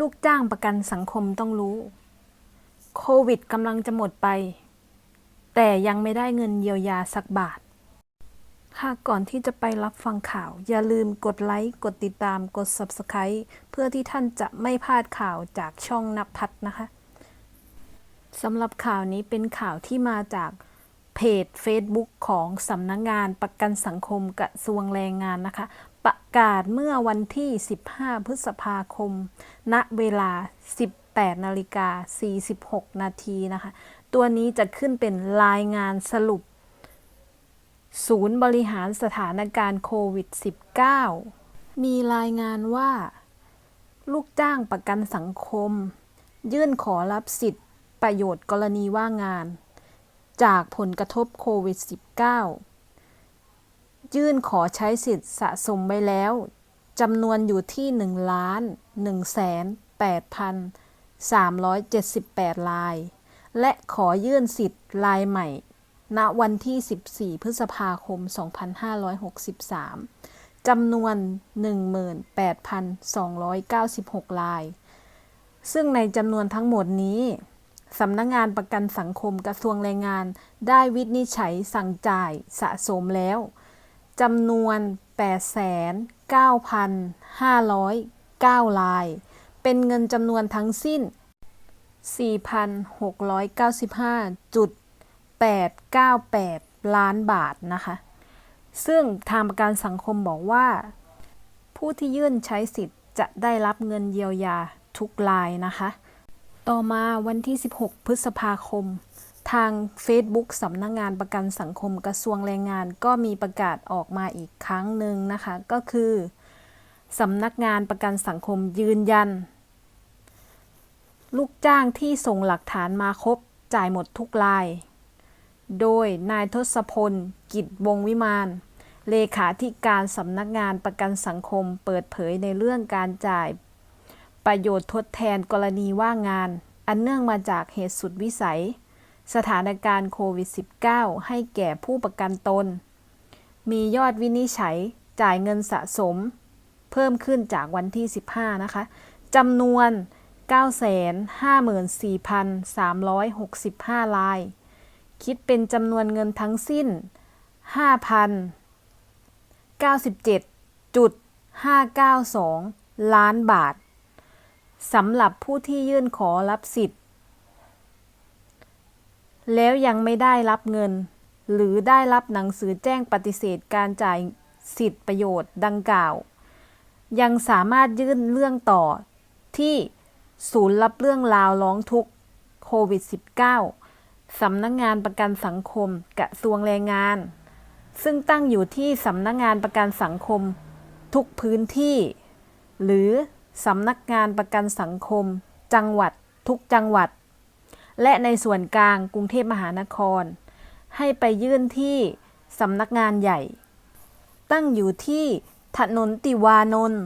ลูกจ้างประกันสังคมต้องรู้ โควิดกำลังจะหมดไป แต่ยังไม่ได้เงินเยียวยาสักบาท ค่ะก่อนที่จะไปรับฟังข่าว อย่าลืมกดไลค์ กดติดตาม กด Subscribe เพื่อที่ท่านจะไม่พลาดข่าวจากช่องนับพัฒนะคะสำหรับข่าวนี้เป็นข่าวที่มาจากเพจ Facebook ของสำนักงงานประกันสังคมกระทรวงแรงงานนะคะ กาศเมื่อวันที่ 15 พฤษภาคม ณ เวลา 18 นาฬิกา 46 นาทีนะคะ ตัวนี้จะขึ้นเป็นรายงานสรุป ศูนย์บริหารสถานการณ์โควิด -19 มีรายงานว่า ลูกจ้างประกันสังคม ยื่นขอรับสิทธิประโยชน์กรณีว่างงาน จากผลกระทบโควิด -19 ยื่นขอใช้สิทธิ์สะสมไว้แล้วจำนวนอยู่ที่1ล้าน1แสน8พัน378 ลาย และขอยื่นสิทธิ์ลายใหม่ ณวันที่ 14 พฤษภาคม 2563 จำนวน 18,296 ลาย ซึ่งในจำนวนทั้งหมดนี้สำนักงงานประกันสังคมกระทรวงแรงงานได้วินิจฉัยสั่งจ่ายสะสมแล้ว จำนวน 8,9,509 ลาย เป็นเงินจำนวนทั้งสิ้น 4,695.898 ล้านบาทนะคะ ซึ่งทางประกันสังคมบอกว่า ผู้ที่ยื่นใช้สิทธิ์จะได้รับเงินเยียวยาทุกรายนะคะ ต่อมาวันที่ 16 พฤษภาคม ทาง Facebook สำนักงงานประกันสังคมกระทรวงแรงงานก็มีประกาศออกมาอีกครั้งหนึ่งนะคะ ก็คือสำนักงานประกันสังคมยืนยัน ลูกจ้างที่ส่งหลักฐานมาครบจ่ายหมดทุกราย โดยนายทศพล กิจวงวิมาน เลขาธิการสำนักงานประกันสังคมเปิดเผยในเรื่องการจ่ายประโยชน์ทดแทนกรณีว่างงาน อันเนื่องมาจากเหตุสุดวิสัย สถานการณ์โควิด -19 ให้แก่ผู้ประกันตน มียอดวินิจฉัยจ่ายเงินสะสม เพิ่มขึ้นจากวันที่ 15 นะคะจำนวน 954,365ลาย คิดเป็นจำนวนเงินทั้งสิ้น 5,097.592 ล้านบาทสำหรับผู้ที่ยื่นขอรับสิทธิ์ แล้วยังไม่ได้รับเงิน หรือได้รับหนังสือแจ้งปฏิเสธการจ่ายสิทธิประโยชน์ดังกล่าว ยังสามารถยื่นเรื่องต่อที่ศูนย์รับเรื่องราวร้องทุกข์โควิด -19 สำนักงงานประกันสังคมกระทรวงแรงงาน ซึ่งตั้งอยู่ที่สำนักงงานประกันสังคมทุกพื้นที่ หรือสำนักงานประกันสังคม จังหวัดทุกจังหวัด และในส่วนกลางกรุงเทพมหานคร ให้ไปยื่นที่สำนักงานใหญ่ ตั้งอยู่ที่ถนนติวานนท์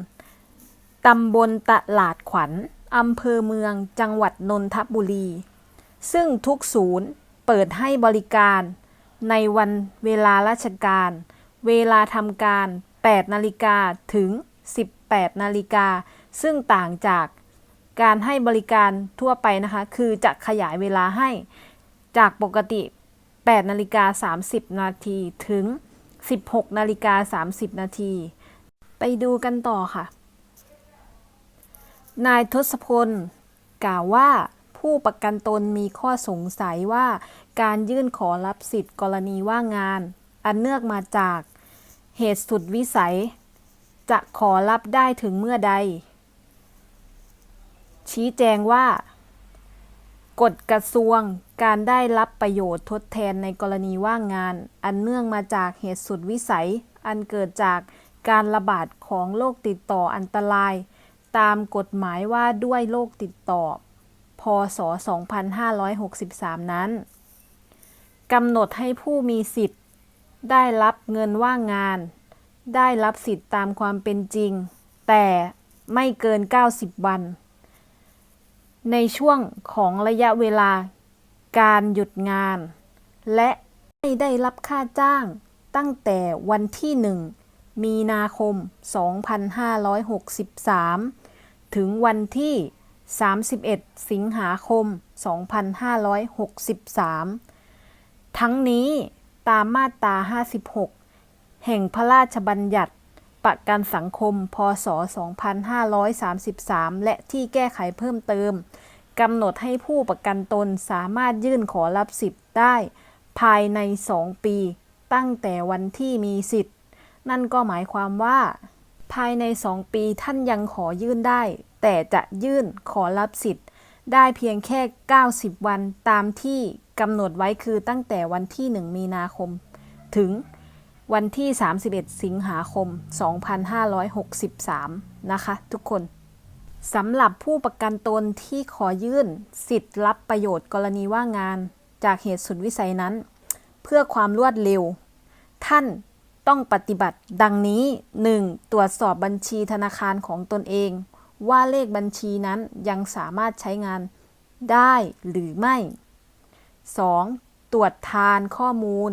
ตำบลตลาดขวัญอำเภอเมืองจังหวัดนนทบุรี ซึ่งทุกศูนย์เปิดให้บริการในวันเวลาราชการ เวลาทำการ 8 นาฬิกาถึง 18 นาฬิกา ซึ่งต่างจาก การให้บริการทั่วไปนะคะ คือจะขยายเวลาให้จากปกติ 8 นาฬิกา 30 นาทีถึง 16 นาฬิกา 30 นาที ไปดูกันต่อค่ะ นายทศพล กล่าวว่าผู้ประกันตนมีข้อสงสัยว่าการยื่นขอรับสิทธิ์กรณีว่างงาน อันเนื่องมาจากเหตุสุดวิสัย จะขอรับได้ถึงเมื่อใด ชี้แจงว่ากฎกระทรวงการได้รับประโยชน์ทดแทนในกรณีว่างงาน อันเนื่องมาจากเหตุสุดวิสัย อันเกิดจากการระบาดของโรคติดต่ออันตราย ตามกฎหมายว่าด้วยโรคติดต่อ พศ 2563 นั้นกำหนดให้ผู้มีสิทธิ์ ได้รับเงินว่างงาน ได้รับสิทธิ์ตามความเป็นจริง แต่ไม่เกิน 90 วัน ในช่วงของระยะเวลาการหยุดงาน และไม่ได้รับค่าจ้างตั้งแต่วันที่ 1 มีนาคม 2563 ถึงวันที่ 31 สิงหาคม 2563 ทั้งนี้ตามมาตรา 56 แห่งพระราชบัญญัติ ประกันสังคม พศ 2533 และที่แก้ไขเพิ่มเติมกำหนดให้ผู้ประกันตนสามารถยื่นขอรับสิทธิ์ได้ ภายใน 2 ปี ตั้งแต่วันที่มีสิทธิ์ นั่นก็หมายความว่า ภายใน 2 ปีท่านยังขอยื่นได้ แต่จะยื่นขอรับสิทธิ์ ได้เพียงแค่ 90 วันตามที่กำหนดไว้คือตั้งแต่วันที่ 1 มีนาคม ถึง วันที่ 31 สิงหาคม 2563 นะคะ ทุกคนสำหรับผู้ประกันตนที่ขอยื่น สิทธิ์รับประโยชน์กรณีว่างงานจากเหตุสุดวิสัยนั้น เพื่อความรวดเร็ว ท่านต้องปฏิบัติดังนี้ 1. ตรวจสอบบัญชีธนาคารของตนเอง ว่าเลขบัญชีนั้นยังสามารถใช้งานได้หรือไม่ 2. ตรวจทานข้อมูล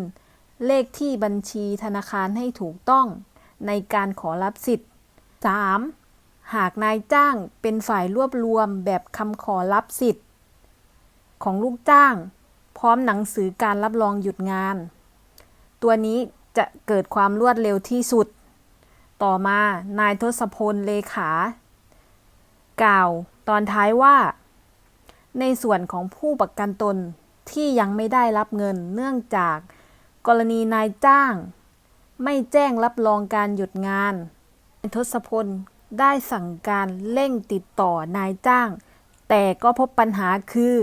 เลขที่บัญชีธนาคารให้ถูกต้อง ในการขอรับสิทธิ์ 3. หากนายจ้างเป็นฝ่ายรวบรวมแบบคำขอรับสิทธิ์ ของลูกจ้าง พร้อมหนังสือการรับรองหยุดงาน ตัวนี้จะเกิดความรวดเร็วที่สุด ต่อมานายทศพลเลขา กล่าวตอนท้ายว่า ในส่วนของผู้ประกันตนที่ยังไม่ได้รับเงินเนื่องจาก กรณีนายจ้าง ไม่แจ้งรับรองการหยุดงานทศพลได้สั่งการเร่งติดต่อนายจ้าง แต่ก็พบปัญหาคือ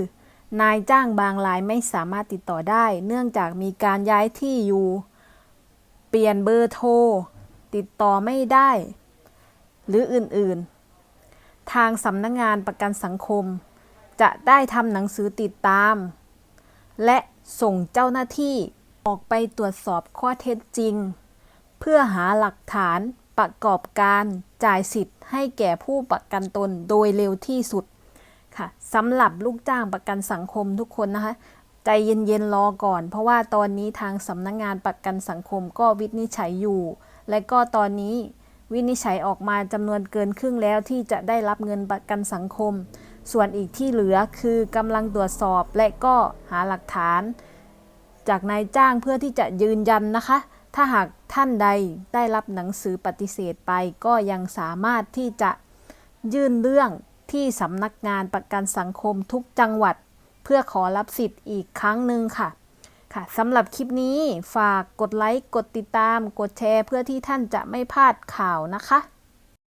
นายจ้างบางรายไม่สามารถติดต่อได้ เนื่องจากมีการย้ายที่อยู่ เปลี่ยนเบอร์โทร ติดต่อไม่ได้ หรืออื่นๆ ทางสำนักงงานประกันสังคม จะได้ทำหนังสือติดตาม และส่งเจ้าหน้าที่ ออกไปตรวจสอบข้อเท็จจริง เพื่อหาหลักฐานประกอบการจ่ายสิทธิ์ให้แก่ผู้ประกันตนโดยเร็วที่สุดค่ะสำหรับลูกจ้างประกันสังคมทุกคนนะคะ ใจเย็นๆรอก่อน เพราะว่าตอนนี้ทางสำนักงงานประกันสังคมก็วินิจฉัยอยู่ และก็ตอนนี้วินิจฉัยออกมาจำนวนเกินครึ่งแล้วที่จะได้รับเงินประกันสังคม ส่วนอีกที่เหลือคือกำลังตรวจสอบและก็หาหลักฐาน จากนายจ้างเพื่อที่จะยืนยันนะคะ ถ้าหากท่านใดได้รับหนังสือปฏิเสธไป ก็ยังสามารถที่จะยื่นเรื่องที่สำนักงานประกันสังคมทุกจังหวัด เพื่อขอรับสิทธิ์อีกครั้งหนึ่งค่ะค่ะสำหรับคลิปนี้ฝากกดไลค์ กดติดตาม กดแชร์ เพื่อที่ท่านจะไม่พลาดข่าวนะคะ